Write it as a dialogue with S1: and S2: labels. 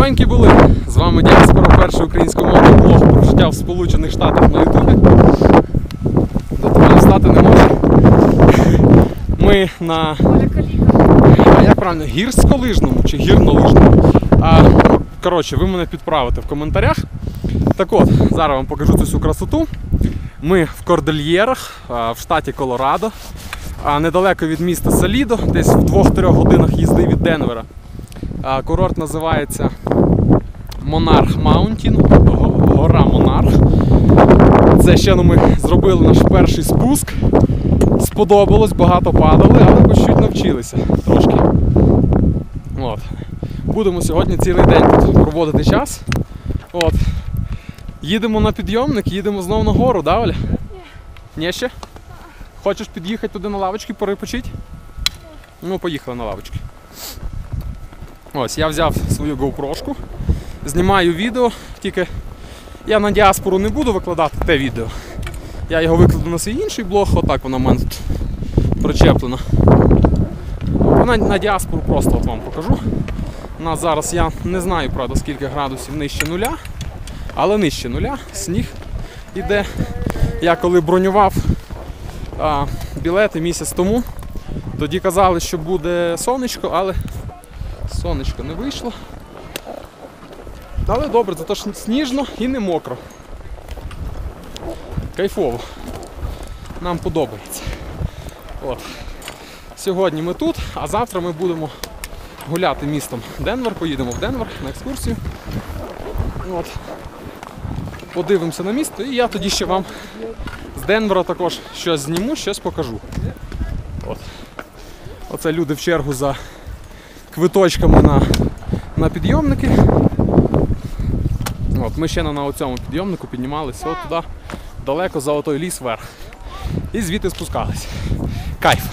S1: Здоровенькі були! З вами Діаспора, перший українськомовний блог про життя в Сполучених Штатах на Ютубі. До того встати не можу. Ми на а як правильно, гірськолижному чи гірнолижному. А, коротше, ви мене підправите в коментарях. Так от, зараз вам покажу цю всю красоту. Ми в Кордельєрах в штаті Колорадо, недалеко від міста Салідо, десь в 2-3 годинах їзди від Денвера. Курорт називається Монарх Маунтін, гора Монарх. Це ще ну, ми зробили наш перший спуск. Сподобалось, багато падали, але хоч чуть навчилися трошки. От. Будемо сьогодні цілий день тут проводити час. От. Їдемо на підйомник, їдемо знову на гору, да, Оля? Ні ще? Хочеш під'їхати туди на лавочки, перепочити? Ну, поїхали на лавочки. Ось, я взяв свою GoPro, знімаю відео, тільки я на діаспору не буду викладати те відео. Я його викладу на свій інший блог, отак вона в мене тут причеплена. Вона на діаспору просто от вам покажу. У нас зараз я не знаю, правда, скільки градусів нижче нуля, але нижче нуля, сніг іде. Я коли бронював а, білети місяць тому, тоді казали, що буде сонечко, але сонечко не вийшло. Але добре, зато ж сніжно і не мокро. Кайфово. Нам подобається. От. Сьогодні ми тут, а завтра ми будемо гуляти містом Денвер, поїдемо в Денвер на екскурсію. От. Подивимося на місто і я тоді ще вам з Денвера також щось зніму, щось покажу. От. Оце люди в чергу за квиточками на, на підйомники. От, ми ще на, цьому підйомнику піднімалися от туди, далеко за отой ліс вверх. І звідти спускались. Кайф.